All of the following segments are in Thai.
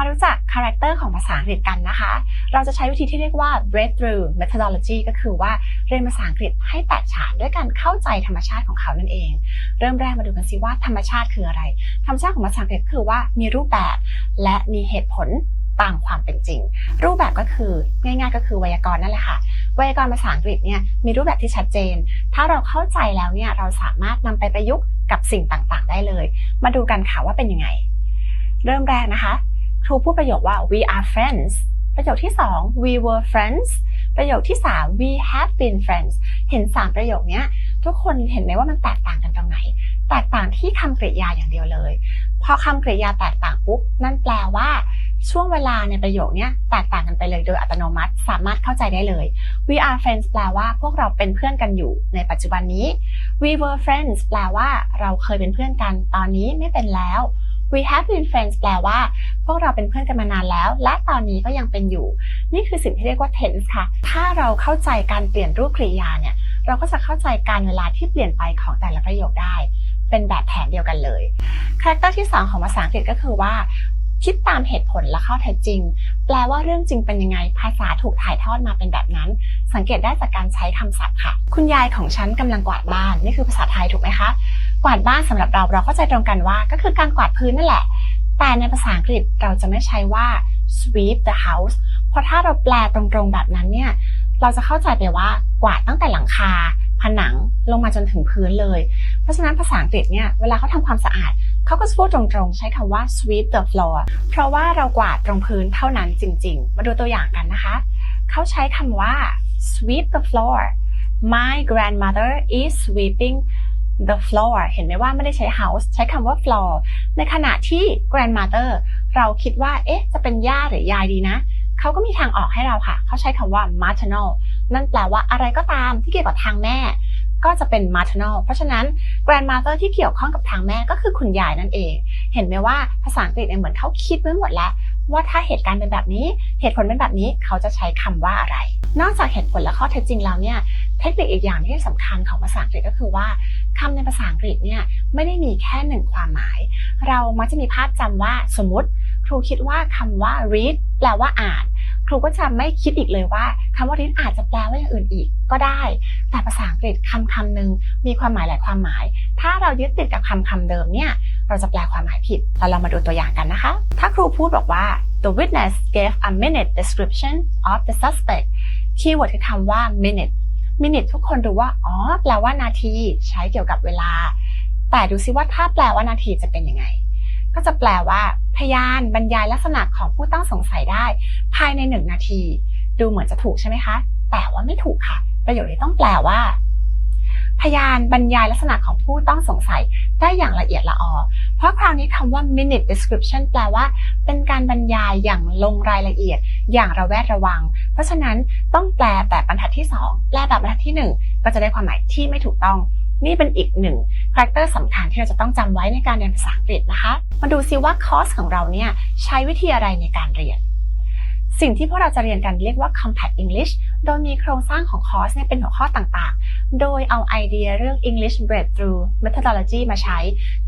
มารู้จักคาแรคเตอร์ของภาษาอังกฤษกันนะคะ เราจะใช้วิธีที่เรียกว่า breakthrough methodology ก็คือว่าเรียนภาษาอังกฤษให้แตกฉานด้วยการเข้าใจธรรมชาติของเขานั่นเอง เริ่มแรกมาดูกันสิว่าธรรมชาติคืออะไร ธรรมชาติของภาษาอังกฤษคือว่ามีรูปแบบและมีเหตุผลตามความเป็นจริง รูปแบบก็คือง่ายๆ ก็คือไวยากรณ์นั่นแหละค่ะไวยากรณ์ภาษาอังกฤษเนี่ยมีรูปแบบที่ชัดเจน ถ้าเราเข้าใจแล้วเนี่ยเราสามารถนำไปประยุกต์กับสิ่งต่างๆ ได้เลย มาดูกันค่ะว่าเป็นยังไง เริ่มแรกนะคะ ครูพูดประโยคว่า we are friends ประโยคที่ 2 we were friends ประโยคที่ 3 we have been friends เห็น 3 ประโยคนี้ทุกคนเห็นไหมว่ามันแตกต่างกันตรงไหน แตกต่างที่คำกริยาอย่างเดียวเลย พอคำกริยาแตกต่างปุ๊บ นั่นแปลว่า ช่วงเวลาในประโยคนี้แตกต่างกันไปเลยโดยอัตโนมัติ สามารถเข้าใจได้เลย we are friends แปลว่าพวกเราเป็นเพื่อนกันอยู่ในปัจจุบันนี้ we were friends แปลว่าเราเคยเป็นเพื่อนกัน ตอนนี้ไม่เป็นแล้ว we have been friends แปลว่า พวกเราเป็นเพื่อนกันมานานแล้ว และตอนนี้ก็ยังเป็นอยู่ นี่คือสิ่งที่เรียกว่า tense ค่ะ ถ้าเราเข้าใจการเปลี่ยนรูปกริยาเนี่ย เราก็จะเข้าใจการเวลาที่เปลี่ยนไปของแต่ละประโยคได้ เป็นแบบแผนเดียวกันเลย คาแรคเตอร์ที่ 2 ของภาษาอังกฤษก็คือว่าคิดตามเหตุผลและข้อเท็จจริง แปลว่าเรื่องจริงเป็นยังไง ภาษาถูกถ่ายทอดมาเป็นแบบนั้น สังเกตได้จากการใช้คำศัพท์ค่ะ คุณยายของฉันกำลังกวาดบ้าน นี่คือภาษาไทยถูกไหมคะ กวาดบ้านสำหรับเราเราเข้าใจตรงกันว่าก็คือการกวาดพื้นนั่นแหละ แต่ในภาษาอังกฤษเราจะไม่ใช้ว่า sweep the house เพราะถ้าเราแปลตรงๆแบบนั้นเนี่ยเราจะเข้าใจไปว่ากวาดตั้งแต่หลังคา ผนังลงมาจนถึงพื้นเลย เพราะฉะนั้นภาษาอังกฤษเนี่ยเวลาเขาทำความสะอาดเขาก็จะพูดตรงๆ ใช้คำว่า sweep the floor เพราะว่าเรากวาดตรงพื้นเท่านั้นจริงๆ มาดูตัวอย่างกันนะคะ เขาใช้คำว่า sweep the floor my grandmother is sweeping the floor เห็นไหมว่าไม่ได้ใช้ house ใช้คำว่า floor ในขณะที่ grandmother เราคิดว่า เอ๊ะ จะเป็นย่าหรือยายดีนะ เขาก็มีทางออกให้เราค่ะ เขาใช้คำว่า maternal นั่นแปลว่าอะไรก็ตามที่เกี่ยวกับทางแม่ก็จะเป็น maternal เพราะฉะนั้น grandmother ที่เกี่ยวข้องกับทางแม่ก็คือคุณยายนั่นเอง เห็นไหมว่าภาษาอังกฤษเนี่ยเหมือนเขาคิดไว้หมดแล้ว ว่าถ้าเหตุการณ์เป็นแบบนี้ เหตุผลเป็นแบบนี้เขาจะใช้คำว่าอะไร นอกจากเหตุผลและข้อเท็จจริงแล้วเนี่ย เทคนิคอีกอย่างที่สำคัญของภาษาอังกฤษก็คือว่า คำในภาษาอังกฤษเนี่ยไม่ได้มีแค่หนึ่งความหมาย เรามักจะมีภาพจำว่าสมมติ ครูคิดว่าคำว่า read แปลว่าอ่าน ครูก็จะไม่คิดอีกเลยว่าคำว่า read อาจจะแปลว่าอย่างอื่นอีกก็ได้ แต่ภาษาอังกฤษคำคำหนึ่งมีความหมายหลายความหมาย ถ้าเรายึดติดกับคำคำเดิมเนี่ยเราจะแปลความหมายผิดเราเรามาดูตัวอย่างกันนะคะ ถ้าครูพูดบอกว่า the witness gave a minute description of the suspect คีย์เวิร์ดคือคำว่า minute minute ทุกคนรู้ว่า อ๋อ แปลว่านาทีใช้เกี่ยวกับเวลา แต่ดูซิว่าถ้าแปลว่านาทีจะเป็นยังไง ก็จะแปลว่า พยานบรรยายลักษณะของผู้ต้องสงสัยได้ ภายในหนึ่งนาที ดูเหมือนจะถูกใช่ไหมคะ แต่ว่าไม่ถูกค่ะ ประโยคนี้ต้องแปลว่า พยานบรรยายลักษณะของผู้ต้องสงสัยได้อย่างละเอียดละออ เพราะคราวนี้คำว่า minute description แปลว่า เป็นการบรรยายอย่างลงรายละเอียด อย่างระแวดระวัง เพราะฉะนั้นต้องแปลแบบบรรทัดที่ 2 แปลแบบบรรทัดที่ 1 ก็จะได้ความหมายที่ไม่ถูกต้อง นี่เป็นอีกหนึ่งคาแรคเตอร์สำคัญที่เราจะต้องจำไว้ในการเรียนภาษาอังกฤษนะคะ มาดูซิว่าคอร์สของเราเนี่ยใช้วิธีอะไรในการเรียน สิ่งที่พวกเราจะเรียนกันเรียกว่า compact English โดยมีโครงสร้างของคอร์สเนี่ยเป็นหัวข้อต่างๆ โดยเอาไอเดียเรื่อง English Breakthrough Methodology มาใช้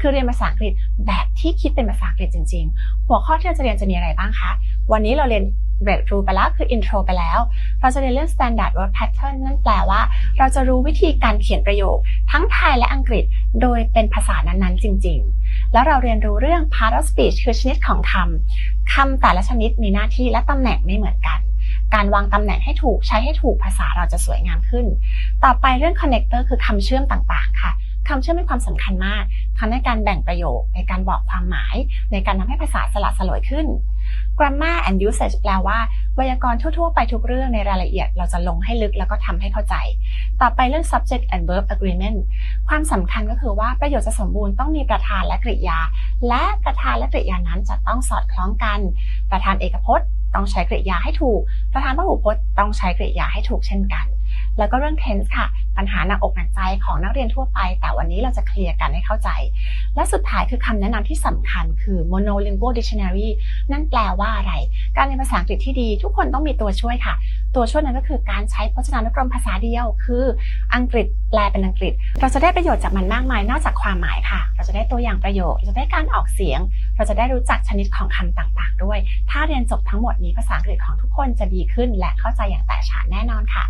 คือเรียนภาษาอังกฤษแบบที่คิดเป็นภาษาอังกฤษจริง ๆ หัวข้อที่เราจะเรียนจะมีอะไรบ้างคะ วันนี้เราเรียน breakthrough ไปแล้วคือ intro ไปแล้ว เราจะเรียนเรื่อง standard word pattern นั่นแปลว่า เราจะรู้วิธีการเขียนประโยค ทั้งไทยและอังกฤษ โดยเป็นภาษานั้นๆ จริง ๆ แล้วเราเรียนรู้เรื่อง part of speech คือชนิดของคำคำแต่ละชนิดมีหน้าที่และตำแหน่งไม่เหมือนกัน การวางตำแหน่งให้ถูกใช้ให้ถูกภาษาเราจะสวยงามขึ้น ต่อไปเรื่อง connector คือคำเชื่อมต่างๆ ค่ะคำเชื่อมมีความสำคัญมากทั้งในการแบ่งประโยคในการบอกความหมาย ในการทำให้ภาษาสละสลวยขึ้น grammar and usage แปลว่า ไวยากรณ์ทั่วๆ ไปทุกเรื่องในรายละเอียด เราจะลงให้ลึกแล้วก็ทำให้เข้าใจ ต่อไปเรื่อง subject and verb agreement ความสำคัญก็คือว่าประโยคจะสมบูรณ์ต้องมีประธานและกริยา และประธานและกริยานั้นจะต้องสอดคล้องกัน ประธานเอกพจน์ ต้องใช้กริยาให้ถูก ประธานพหูพจน์ต้องใช้กริยาให้ถูกเช่นกัน แล้วก็เรื่อง tense ค่ะ ปัญหาหนักอกหนักใจของนักเรียนทั่วไป แต่วันนี้เราจะเคลียร์กันให้เข้าใจ และสุดท้ายคือคำแนะนำที่สำคัญคือ monolingual dictionary นั่นแปลว่าอะไร การเรียนภาษาอังกฤษที่ดี ทุกคนต้องมีตัวช่วยค่ะ ตัวช่วยนั้นก็คือการใช้พจนานุกรมภาษาเดียว คืออังกฤษแปลเป็นอังกฤษ เราจะได้ประโยชน์จากมันมากมายนอกจากความหมายค่ะ เราจะได้ตัวอย่างประโยค จะได้การออกเสียง เราจะได้รู้จักชนิดของคำต่างๆ ด้วย ถ้าเรียนจบทั้งหมดนี้ภาษาอังกฤษของทุกคนจะดีขึ้นและเข้าใจอย่างแตกฉานแน่นอนค่ะ